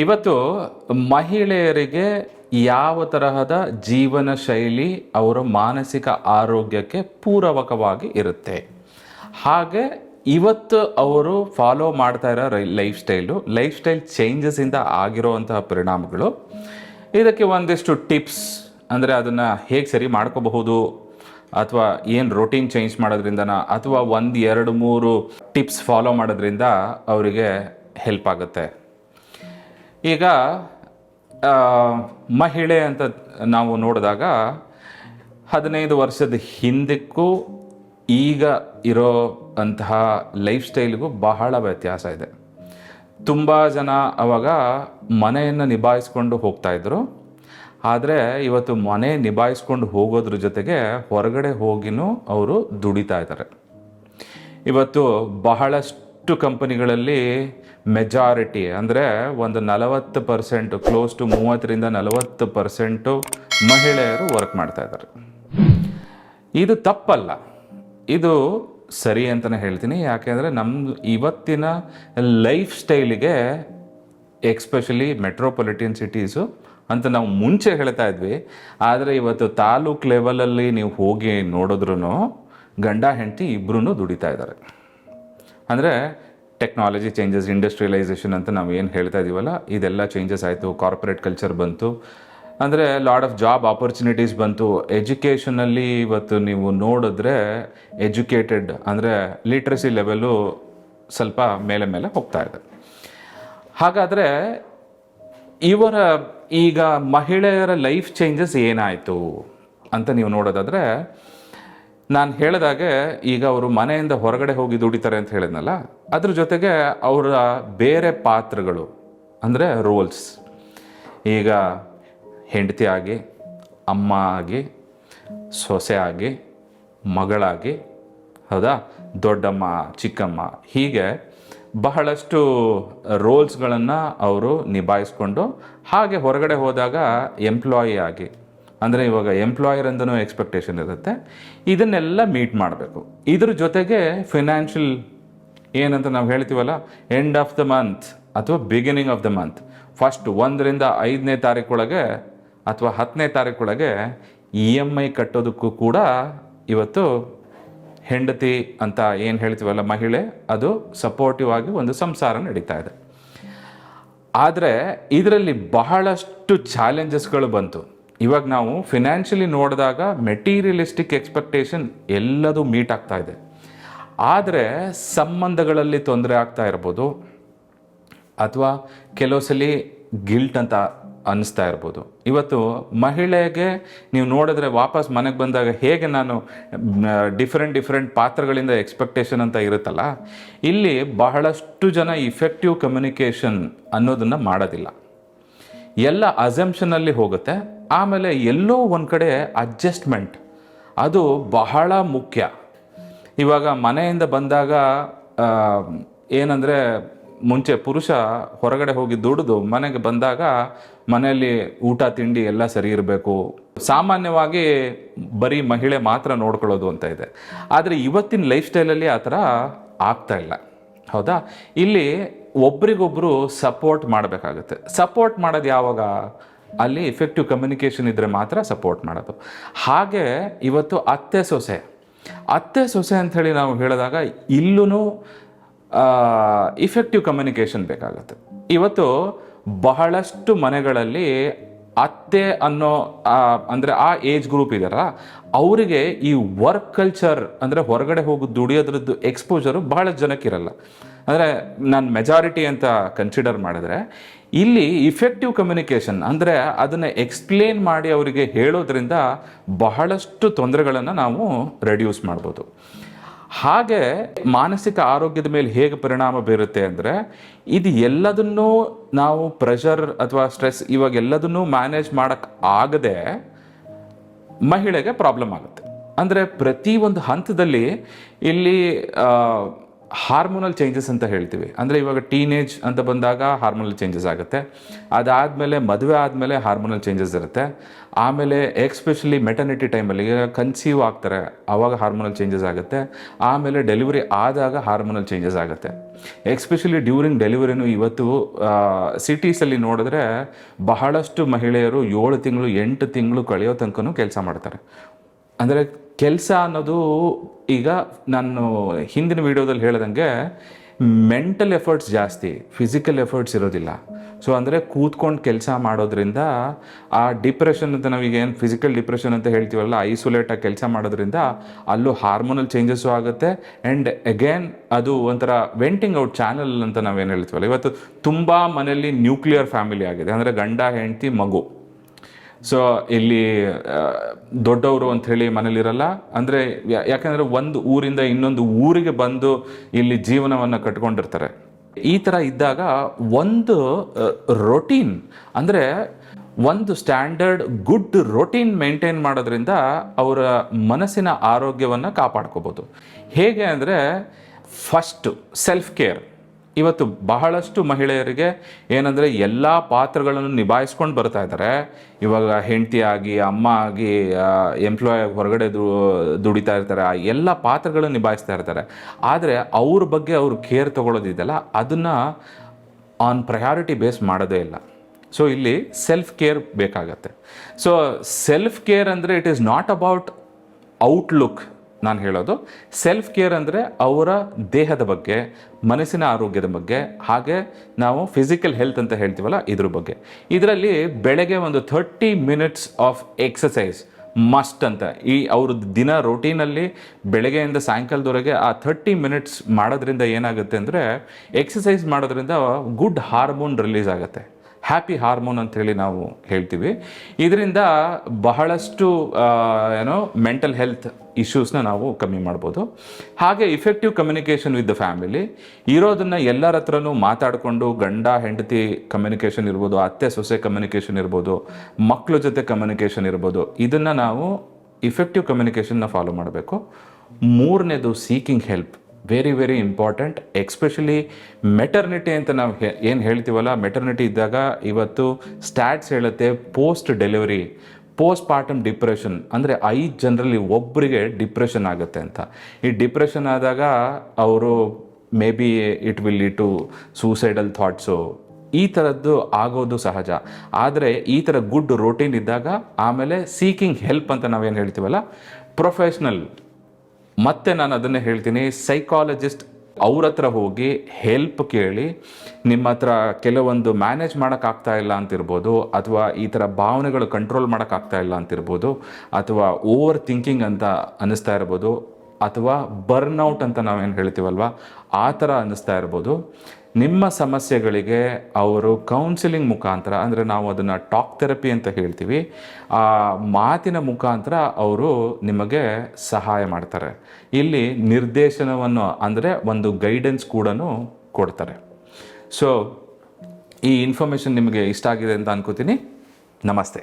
ಇವತ್ತು ಮಹಿಳೆಯರಿಗೆ ಯಾವ ತರಹದ ಜೀವನ ಶೈಲಿ ಅವರ ಮಾನಸಿಕ ಆರೋಗ್ಯಕ್ಕೆ ಪೂರಕವಾಗಿ ಇರುತ್ತೆ. ಹಾಗೆ ಇವತ್ತು ಅವರು ಫಾಲೋ ಮಾಡ್ತಾ ಇರೋ ಲೈಫ್ ಸ್ಟೈಲು ಲೈಫ್ ಸ್ಟೈಲ್ ಚೇಂಜಸ್ಸಿಂದ ಆಗಿರೋವಂತಹ ಪರಿಣಾಮಗಳು. ಇದಕ್ಕೆ ಒಂದಿಷ್ಟು ಟಿಪ್ಸ್ ಅಂದರೆ ಅದನ್ನು ಹೇಗೆ ಸರಿ ಮಾಡ್ಕೋಬಹುದು ಅಥವಾ ಏನು ರೊಟೀನ್ ಚೇಂಜ್ ಮಾಡೋದ್ರಿಂದನ ಅಥವಾ ಒಂದು ಎರಡು ಮೂರು ಟಿಪ್ಸ್ ಫಾಲೋ ಮಾಡೋದ್ರಿಂದ ಅವರಿಗೆ ಹೆಲ್ಪ್ ಆಗುತ್ತೆ. ಈಗ ಮಹಿಳೆ ಅಂತ ನಾವು ನೋಡಿದಾಗ ಹದಿನೈದು ವರ್ಷದ ಹಿಂದಕ್ಕೂ ಈಗ ಇರೋ ಅಂತಹ ಲೈಫ್ ಸ್ಟೈಲ್ಗೂ ಬಹಳ ವ್ಯತ್ಯಾಸ ಇದೆ. ತುಂಬ ಜನ ಅವಾಗ ಮನೆಯನ್ನು ನಿಭಾಯಿಸ್ಕೊಂಡು ಹೋಗ್ತಾಯಿದ್ರು ಆದರೆ ಇವತ್ತು ಮನೆ ನಿಭಾಯಿಸ್ಕೊಂಡು ಹೋಗೋದ್ರ ಜೊತೆಗೆ ಹೊರಗಡೆ ಹೋಗಿನೂ ಅವರು ದುಡಿತಾ ಇದ್ದಾರೆ. ಇವತ್ತು ಬಹಳಷ್ಟು ಕಂಪನಿಗಳಲ್ಲಿ ಮೆಜಾರಿಟಿ ಅಂದರೆ ಒಂದು ನಲವತ್ತು ಪರ್ಸೆಂಟು ಕ್ಲೋಸ್ ಟು ಮೂವತ್ತರಿಂದ ನಲವತ್ತು ಪರ್ಸೆಂಟು ಮಹಿಳೆಯರು ವರ್ಕ್ ಮಾಡ್ತಾ ಇದ್ದಾರೆ. ಇದು ತಪ್ಪಲ್ಲ. ಇದು ಸರಿ ಅಂತಲೇ ಹೇಳ್ತೀನಿ. ಯಾಕೆಂದರೆ ನಮ್ಮ ಇವತ್ತಿನ ಲೈಫ್ ಸ್ಟೈಲಿಗೆ ಎಕ್ಸ್ಪೆಷಲಿ ಮೆಟ್ರೋಪಾಲಿಟನ್ ಸಿಟೀಸು ಅಂತ ನಾವು ಮುಂಚೆ ಹೇಳ್ತಾ ಇದ್ವಿ. ಆದರೆ ಇವತ್ತು ತಾಲೂಕ್ ಲೆವೆಲಲ್ಲಿ ನೀವು ಹೋಗಿ ನೋಡಿದ್ರೂ ಗಂಡ, ಹೆಂಡತಿ ಇಬ್ಬರೂ ದುಡಿತಾ ಇದ್ದಾರೆ. ಅಂದರೆ ಟೆಕ್ನಾಲಜಿ ಚೇಂಜಸ್ ಇಂಡಸ್ಟ್ರಿಯಲೈಸೇಷನ್ ಅಂತ ನಾವು ಏನು ಹೇಳ್ತಾ ಇದೀವಲ್ಲ, ಇದೆಲ್ಲ ಚೇಂಜಸ್ ಆಯಿತು. ಕಾರ್ಪೊರೇಟ್ ಕಲ್ಚರ್ ಬಂತು. ಅಂದರೆ ಲಾಡ್ ಆಫ್ ಜಾಬ್ ಆಪರ್ಚುನಿಟೀಸ್ ಬಂತು. ಎಜುಕೇಷನಲ್ಲಿ ಇವತ್ತು ನೀವು ನೋಡಿದ್ರೆ ಎಜುಕೇಟೆಡ್ ಅಂದರೆ ಲಿಟ್ರಸಿ ಲೆವೆಲು ಸ್ವಲ್ಪ ಮೇಲೆ ಮೇಲೆ ಹೋಗ್ತಾ ಇದೆ. ಹಾಗಾದರೆ ಇವರ ಈಗ ಮಹಿಳೆಯರ ಲೈಫ್ ಚೇಂಜಸ್ ಏನಾಯಿತು ಅಂತ ನೀವು ನೋಡೋದಾದರೆ ನಾನು ಹೇಳಿದಾಗೆ ಈಗ ಅವರು ಮನೆಯಿಂದ ಹೊರಗಡೆ ಹೋಗಿ ದುಡಿತಾರೆ ಅಂತ ಹೇಳಿದ್ನಲ್ಲ, ಅದ್ರ ಜೊತೆಗೆ ಅವರ ಬೇರೆ ಪಾತ್ರಗಳು, ಅಂದರೆ ರೋಲ್ಸ್ ಈಗ ಹೆಂಡತಿ ಆಗಿ, ಅಮ್ಮ ಆಗಿ, ಸೊಸೆ ಆಗಿ, ಮಗಳಾಗಿ, ಹೌದಾ? ದೊಡ್ಡಮ್ಮ, ಚಿಕ್ಕಮ್ಮ, ಹೀಗೆ ಬಹಳಷ್ಟು ರೋಲ್ಸ್ಗಳನ್ನು ಅವರು ನಿಭಾಯಿಸ್ಕೊಂಡು ಹಾಗೆ ಹೊರಗಡೆ ಹೋದಾಗ ಎಂಪ್ಲಾಯಿ ಆಗಿ ಅಂದರೆ ಇವಾಗ ಎಂಪ್ಲಾಯರ್ ಅಂತಲೂ ಎಕ್ಸ್ಪೆಕ್ಟೇಷನ್ ಇರುತ್ತೆ. ಇದನ್ನೆಲ್ಲ ಮೀಟ್ ಮಾಡಬೇಕು. ಇದ್ರ ಜೊತೆಗೆ ಫಿನಾನ್ಷಿಯಲ್ ಏನಂತ ನಾವು ಹೇಳ್ತೀವಲ್ಲ ಎಂಡ್ ಆಫ್ ದ ಮಂತ್ ಅಥವಾ beginning of the month first ಒಂದರಿಂದ ಐದನೇ ತಾರೀಕೊಳಗೆ ಅಥವಾ ಹತ್ತನೇ ತಾರೀಕೊಳಗೆ ಇ ಎಂ ಐ ಕಟ್ಟೋದಕ್ಕೂ ಕೂಡ ಇವತ್ತು ಹೆಂಡತಿ ಅಂತ ಏನು ಹೇಳ್ತೀವಲ್ಲ ಮಹಿಳೆ, ಅದು ಸಪೋರ್ಟಿವ್ ಆಗಿ ಒಂದು ಸಂಸಾರ ನಡೀತಾ ಇದೆ. ಆದರೆ ಇದರಲ್ಲಿ ಬಹಳಷ್ಟು ಚಾಲೆಂಜಸ್ಗಳು ಬಂತು. ಇವಾಗ ನಾವು ಫಿನಾನ್ಷಿಯಲಿ ನೋಡಿದಾಗ ಮೆಟೀರಿಯಲಿಸ್ಟಿಕ್ ಎಕ್ಸ್ಪೆಕ್ಟೇಷನ್ ಎಲ್ಲದೂ ಮೀಟ್ ಆಗ್ತಾ ಇದೆ. ಆದರೆ ಸಂಬಂಧಗಳಲ್ಲಿ ತೊಂದರೆ ಆಗ್ತಾ ಇರ್ಬೋದು. ಅಥವಾ ಕೆಲವು ಸಲ ಗಿಲ್ಟ್ ಅಂತ ಅನ್ನಿಸ್ತಾ ಇರ್ಬೋದು. ಇವತ್ತು ಮಹಿಳೆಗೆ ನೀವು ನೋಡಿದ್ರೆ ವಾಪಸ್ ಮನೆಗೆ ಬಂದಾಗ ಹೇಗೆ ನಾನು ಡಿಫ್ರೆಂಟ್ ಡಿಫ್ರೆಂಟ್ ಪಾತ್ರಗಳಿಂದ ಎಕ್ಸ್ಪೆಕ್ಟೇಷನ್ ಅಂತ ಇರುತ್ತಲ್ಲ, ಇಲ್ಲಿ ಬಹಳಷ್ಟು ಜನ ಇಫೆಕ್ಟಿವ್ ಕಮ್ಯುನಿಕೇಷನ್ ಅನ್ನೋದನ್ನು ಮಾಡೋದಿಲ್ಲ. ಎಲ್ಲ ಅಸೆಂಪ್ಷನಲ್ಲಿ ಹೋಗುತ್ತೆ. ಆಮೇಲೆ ಎಲ್ಲೋ ಒಂದು ಕಡೆ ಅಡ್ಜಸ್ಟ್ಮೆಂಟ್ ಅದು ಬಹಳ ಮುಖ್ಯ. ಇವಾಗ ಮನೆಯಿಂದ ಬಂದಾಗ ಏನಂದರೆ ಮುಂಚೆ ಪುರುಷ ಹೊರಗಡೆ ಹೋಗಿ ದುಡಿದು ಮನೆಗೆ ಬಂದಾಗ ಮನೆಯಲ್ಲಿ ಊಟ, ತಿಂಡಿ ಎಲ್ಲ ಸರಿ ಇರಬೇಕು. ಸಾಮಾನ್ಯವಾಗಿ ಬರೀ ಮಹಿಳೆ ಮಾತ್ರ ನೋಡ್ಕೊಳ್ಳೋದು ಅಂತ ಇದೆ. ಆದರೆ ಇವತ್ತಿನ ಲೈಫ್ ಸ್ಟೈಲಲ್ಲಿ ಆ ಥರ ಆಗ್ತಾ ಇಲ್ಲ. ಹೌದಾ? ಇಲ್ಲಿ ಒಬ್ರಿಗೊಬ್ಬರು ಸಪೋರ್ಟ್ ಮಾಡಬೇಕಾಗುತ್ತೆ. ಸಪೋರ್ಟ್ ಮಾಡೋದು ಯಾವಾಗ? ಅಲ್ಲಿ ಇಫೆಕ್ಟಿವ್ ಕಮ್ಯುನಿಕೇಷನ್ ಇದ್ದರೆ ಮಾತ್ರ ಸಪೋರ್ಟ್ ಮಾಡೋದು. ಹಾಗೆ ಇವತ್ತು ಅತ್ತೆ ಸೊಸೆ. ಅತ್ತೆ ಸೊಸೆ ಅಂಥೇಳಿ ನಾವು ಹೇಳಿದಾಗ ಇಲ್ಲೂ ಇಫೆಕ್ಟಿವ್ ಕಮ್ಯುನಿಕೇಷನ್ ಬೇಕಾಗುತ್ತೆ. ಇವತ್ತು ಬಹಳಷ್ಟು ಮನೆಗಳಲ್ಲಿ ಅತ್ತೆ ಅನ್ನೋ ಅಂದರೆ ಅಂದ್ರೆ ಆ ಏಜ್ ಗ್ರೂಪ್ ಇದಾರ ಅವರಿಗೆ ಈ ವರ್ಕ್ ಕಲ್ಚರ್ ಅಂದರೆ ಹೊರಗಡೆ ಹೋಗಿ ದುಡಿಯೋದ್ರದ್ದು ಎಕ್ಸ್ಪೋಜರು ಬಹಳ ಜನಕ್ಕಿರಲ್ಲ ಅಂದರೆ ನಾನು ಮೆಜಾರಿಟಿ ಅಂತ ಕನ್ಸಿಡರ್ ಮಾಡಿದ್ರೆ ಇಲ್ಲಿ ಇಫೆಕ್ಟಿವ್ ಕಮ್ಯುನಿಕೇಷನ್ ಅಂದರೆ ಅದನ್ನು ಎಕ್ಸ್ಪ್ಲೇನ್ ಮಾಡಿ ಅವರಿಗೆ ಹೇಳೋದ್ರಿಂದ ಬಹಳಷ್ಟು ತೊಂದರೆಗಳನ್ನು ನಾವು ರೆಡ್ಯೂಸ್ ಮಾಡ್ಬೋದು. ಹಾಗೆ ಮಾನಸಿಕ ಆರೋಗ್ಯದ ಮೇಲೆ ಹೇಗೆ ಪರಿಣಾಮ ಬೀರುತ್ತೆ ಅಂದರೆ, ಇದು ಎಲ್ಲದನ್ನೂ ನಾವು ಪ್ರೆಷರ್ ಅಥವಾ ಸ್ಟ್ರೆಸ್ ಇವಾಗ ಎಲ್ಲದನ್ನೂ ಮ್ಯಾನೇಜ್ ಮಾಡೋಕ್ಕೆ ಆಗದೆ ಮಹಿಳೆಗೆ ಪ್ರಾಬ್ಲಮ್ ಆಗುತ್ತೆ. ಅಂದರೆ ಪ್ರತಿ ಒಂದು ಹಂತದಲ್ಲಿ ಇಲ್ಲಿ ಹಾರ್ಮೋನಲ್ ಚೇಂಜಸ್ ಅಂತ ಹೇಳ್ತೀವಿ. ಅಂದರೆ ಇವಾಗ ಟೀನೇಜ್ ಅಂತ ಬಂದಾಗ ಹಾರ್ಮೋನಲ್ ಚೇಂಜಸ್ ಆಗುತ್ತೆ. ಅದಾದಮೇಲೆ ಮದುವೆ ಆದಮೇಲೆ ಹಾರ್ಮೋನಲ್ ಚೇಂಜಸ್ ಇರುತ್ತೆ. ಆಮೇಲೆ ಎಕ್ಸ್ಪೆಷಲಿ ಮೆಟರ್ನಿಟಿ ಟೈಮಲ್ಲಿ ಈಗ ಕನ್ಸೀವ್ ಆಗ್ತಾರೆ ಆವಾಗ ಹಾರ್ಮೋನಲ್ ಚೇಂಜಸ್ ಆಗುತ್ತೆ. ಆಮೇಲೆ ಡೆಲಿವರಿ ಆದಾಗ ಹಾರ್ಮೋನಲ್ ಚೇಂಜಸ್ ಆಗುತ್ತೆ. ಎಕ್ಸ್ಪೆಷಲಿ ಡ್ಯೂರಿಂಗ್ ಡೆಲಿವರಿನೂ ಇವತ್ತು ಸಿಟೀಸಲ್ಲಿ ನೋಡಿದ್ರೆ ಬಹಳಷ್ಟು ಮಹಿಳೆಯರು ಏಳು ತಿಂಗಳು ಎಂಟು ತಿಂಗಳು ಕಳೆಯೋ ತನಕನೂ ಕೆಲಸ ಮಾಡ್ತಾರೆ. ಅಂದರೆ ಕೆಲಸ ಅನ್ನೋದು ಈಗ ನಾನು ಹಿಂದಿನ ವಿಡಿಯೋದಲ್ಲಿ ಹೇಳ್ದಂಗೆ ಮೆಂಟಲ್ ಎಫರ್ಟ್ಸ್ ಜಾಸ್ತಿ ಫಿಸಿಕಲ್ ಎಫರ್ಟ್ಸ್ ಇರೋದಿಲ್ಲ. ಸೊ ಅಂದರೆ ಕೂತ್ಕೊಂಡು ಕೆಲಸ ಮಾಡೋದ್ರಿಂದ ಆ ಡಿಪ್ರೆಷನ್ ಅಂತ ನಾವೀಗ ಏನು ಫಿಸಿಕಲ್ ಡಿಪ್ರೆಷನ್ ಅಂತ ಹೇಳ್ತೀವಲ್ಲ ಐಸೋಲೇಟಾಗಿ ಕೆಲಸ ಮಾಡೋದ್ರಿಂದ ಅಲ್ಲೂ ಹಾರ್ಮೋನಲ್ ಚೇಂಜಸ್ಸು ಆಗುತ್ತೆ. ಆ್ಯಂಡ್ ಅಗೇನ್ ಅದು ಒಂಥರ ವೆಂಟಿಂಗ್ ಔಟ್ ಚಾನಲ್ ಅಂತ ನಾವೇನು ಹೇಳ್ತೀವಲ್ಲ, ಇವತ್ತು ತುಂಬ ಮನೆಯಲ್ಲಿ ನ್ಯೂಕ್ಲಿಯರ್ ಫ್ಯಾಮಿಲಿ ಆಗಿದೆ. ಅಂದರೆ ಗಂಡ, ಹೆಂಡತಿ, ಮಗು. ಸೊ ಇಲ್ಲಿ ದೊಡ್ಡವರು ಅಂತ ಹೇಳಿ ಮನೇಲಿರಲ್ಲ. ಅಂದರೆ ಯಾಕಂದರೆ ಒಂದು ಊರಿಂದ ಇನ್ನೊಂದು ಊರಿಗೆ ಬಂದು ಇಲ್ಲಿ ಜೀವನವನ್ನು ಕಟ್ಕೊಂಡಿರ್ತಾರೆ. ಈ ಥರ ಇದ್ದಾಗ ಒಂದು ರೊಟೀನ್ ಅಂದರೆ ಒಂದು ಸ್ಟ್ಯಾಂಡರ್ಡ್ ಗುಡ್ ರೊಟೀನ್ ಮೇಂಟೈನ್ ಮಾಡೋದ್ರಿಂದ ಅವರ ಮನಸ್ಸಿನ ಆರೋಗ್ಯವನ್ನು ಕಾಪಾಡ್ಕೋಬೋದು. ಹೇಗೆ ಅಂದರೆ ಫಸ್ಟು ಸೆಲ್ಫ್ ಕೇರ್ ಇವತ್ತು ಬಹಳಷ್ಟು ಮಹಿಳೆಯರಿಗೆ ಏನಂದರೆ ಎಲ್ಲ ಪಾತ್ರಗಳನ್ನು ನಿಭಾಯಿಸ್ಕೊಂಡು ಬರ್ತಾ ಇದ್ದಾರೆ. ಇವಾಗ ಹೆಂಡತಿ ಆಗಿ, ಅಮ್ಮ ಆಗಿ ಎಂಪ್ಲಾಯ್ ಹೊರಗಡೆ ದು, ದುಡಿತಾ ಇರ್ತಾರೆ. ಆ ಎಲ್ಲ ಪಾತ್ರಗಳನ್ನು ನಿಭಾಯಿಸ್ತಾ ಇರ್ತಾರೆ. ಆದರೆ ಅವ್ರ ಬಗ್ಗೆ ಅವರು ಕೇರ್ ತಗೊಳ್ಳೋದಿದೆಯಲ್ಲ, ಅದನ್ನು ಆನ್ ಪ್ರಯಾರಿಟಿ ಬೇಸ್ ಮಾಡೋದೇ ಇಲ್ಲ. ಸೊ ಇಲ್ಲಿ ಸೆಲ್ಫ್ ಕೇರ್ ಬೇಕಾಗತ್ತೆ. ಸೊ ಸೆಲ್ಫ್ ಕೇರ್ ಅಂದರೆ it is not about outlook ನಾನು ಹೇಳೋದು ಸೆಲ್ಫ್ ಕೇರ್ ಅಂದರೆ ಅವರ ದೇಹದ ಬಗ್ಗೆ, ಮನಸ್ಸಿನ ಆರೋಗ್ಯದ ಬಗ್ಗೆ, ಹಾಗೆ ನಾವು ಫಿಸಿಕಲ್ ಹೆಲ್ತ್ ಅಂತ ಹೇಳ್ತೀವಲ್ಲ ಇದ್ರ ಬಗ್ಗೆ. ಇದರಲ್ಲಿ ಬೆಳಗ್ಗೆ ಒಂದು thirty minutes of exercise must ಅಂತ. ಈ ಅವ್ರ ದಿನ ರೊಟೀನಲ್ಲಿ ಬೆಳಗ್ಗೆಯಿಂದ ಸಾಯಂಕಾಲದವರೆಗೆ ಆ ಥರ್ಟಿ ಮಿನಿಟ್ಸ್ ಮಾಡೋದ್ರಿಂದ ಏನಾಗುತ್ತೆ ಅಂದರೆ ಎಕ್ಸಸೈಸ್ ಮಾಡೋದ್ರಿಂದ ಗುಡ್ ಹಾರ್ಮೋನ್ ರಿಲೀಸ್ ಆಗುತ್ತೆ. ಹ್ಯಾಪಿ ಹಾರ್ಮೋನ್ ಅಂತ ಹೇಳಿ ನಾವು ಹೇಳ್ತೀವಿ. ಇದರಿಂದ ಬಹಳಷ್ಟು ಏನೋ ಮೆಂಟಲ್ ಹೆಲ್ತ್ ಇಶ್ಯೂಸ್ನ ನಾವು ಕಮ್ಮಿ ಮಾಡ್ಬೋದು. ಹಾಗೆ effective communication with the family ಇರೋದನ್ನು ಎಲ್ಲರ ಹತ್ರನೂ ಮಾತಾಡಿಕೊಂಡು ಗಂಡ, ಹೆಂಡತಿ ಕಮ್ಯುನಿಕೇಷನ್ ಇರ್ಬೋದು, ಅತ್ತೆ, ಸೊಸೆ ಕಮ್ಯುನಿಕೇಷನ್ ಇರ್ಬೋದು ಮಕ್ಕಳ ಜೊತೆ ಕಮ್ಯುನಿಕೇಷನ್ ಇರ್ಬೋದು, ಇದನ್ನು ನಾವು ಇಫೆಕ್ಟಿವ್ ಕಮ್ಯುನಿಕೇಷನ್ನ ಫಾಲೋ ಮಾಡಬೇಕು. ಮೂರನೇದು seeking help very very important especially maternity ಅಂತ ನಾವು ಏನು ಹೇಳ್ತೀವಲ್ಲ ಮೆಟರ್ನಿಟಿ ಇದ್ದಾಗ ಇವತ್ತು ಸ್ಟ್ಯಾಟ್ಸ್ ಹೇಳುತ್ತೆ post delivery postpartum depression ಅಂದರೆ ಐದು ಜನರಲ್ಲಿ ಒಬ್ಬರಿಗೆ ಡಿಪ್ರೆಷನ್ ಆಗುತ್ತೆ ಅಂತ. ಈ ಡಿಪ್ರೆಷನ್ ಆದಾಗ ಅವರು maybe it will lead to suicidal thoughts ಈ ಥರದ್ದು ಆಗೋದು ಸಹಜ. ಆದರೆ ಈ ಥರ ಗುಡ್ ರೋಟೀನ್ ಇದ್ದಾಗ ಆಮೇಲೆ ಸೀಕಿಂಗ್ ಹೆಲ್ಪ್ ಅಂತ ನಾವೇನು ಹೇಳ್ತೀವಲ್ಲ ಪ್ರೊಫೆಷ್ನಲ್ ಮತ್ತೆ ನಾನು ಅದನ್ನೇ ಹೇಳ್ತೀನಿ. ಸೈಕಾಲಜಿಸ್ಟ್ ಅವ್ರ ಹತ್ರ ಹೋಗಿ ಹೆಲ್ಪ್ ಕೇಳಿ, ನಿಮ್ಮ ಹತ್ರ ಕೆಲವೊಂದು ಮ್ಯಾನೇಜ್ ಮಾಡೋಕ್ಕಾಗ್ತಾ ಇಲ್ಲ ಅಂತಿರ್ಬೋದು, ಅಥವಾ ಈ ಥರ ಭಾವನೆಗಳು ಕಂಟ್ರೋಲ್ ಮಾಡೋಕ್ಕಾಗ್ತಾ ಇಲ್ಲ ಅಂತಿರ್ಬೋದು, ಅಥವಾ ಓವರ್ ಥಿಂಕಿಂಗ್ ಅಂತ ಅನ್ನಿಸ್ತಾ ಇರ್ಬೋದು, ಅಥವಾ ಬರ್ನ್ಔಟ್ ಅಂತ ನಾವೇನು ಹೇಳ್ತೀವಲ್ವ, ಆ ಥರ ಅನ್ನಿಸ್ತಾ ಇರ್ಬೋದು. ನಿಮ್ಮ ಸಮಸ್ಯೆಗಳಿಗೆ ಅವರು ಕೌನ್ಸಿಲಿಂಗ್ ಮುಖಾಂತರ, ಅಂದರೆ ನಾವು ಅದನ್ನು ಟಾಕ್ ಥೆರಪಿ ಅಂತ ಹೇಳ್ತೀವಿ, ಆ ಮಾತಿನ ಮುಖಾಂತರ ಅವರು ನಿಮಗೆ ಸಹಾಯ ಮಾಡ್ತಾರೆ. ಇಲ್ಲಿ ನಿರ್ದೇಶನವನ್ನು, ಅಂದರೆ ಒಂದು ಗೈಡೆನ್ಸ್ ಕೂಡ ಕೊಡ್ತಾರೆ. ಸೊ ಈ ಇನ್ಫಾರ್ಮೇಷನ್ ನಿಮಗೆ ಇಷ್ಟ ಆಗಿದೆ ಅಂತ ಅನ್ಕೋತೀನಿ. ನಮಸ್ತೆ.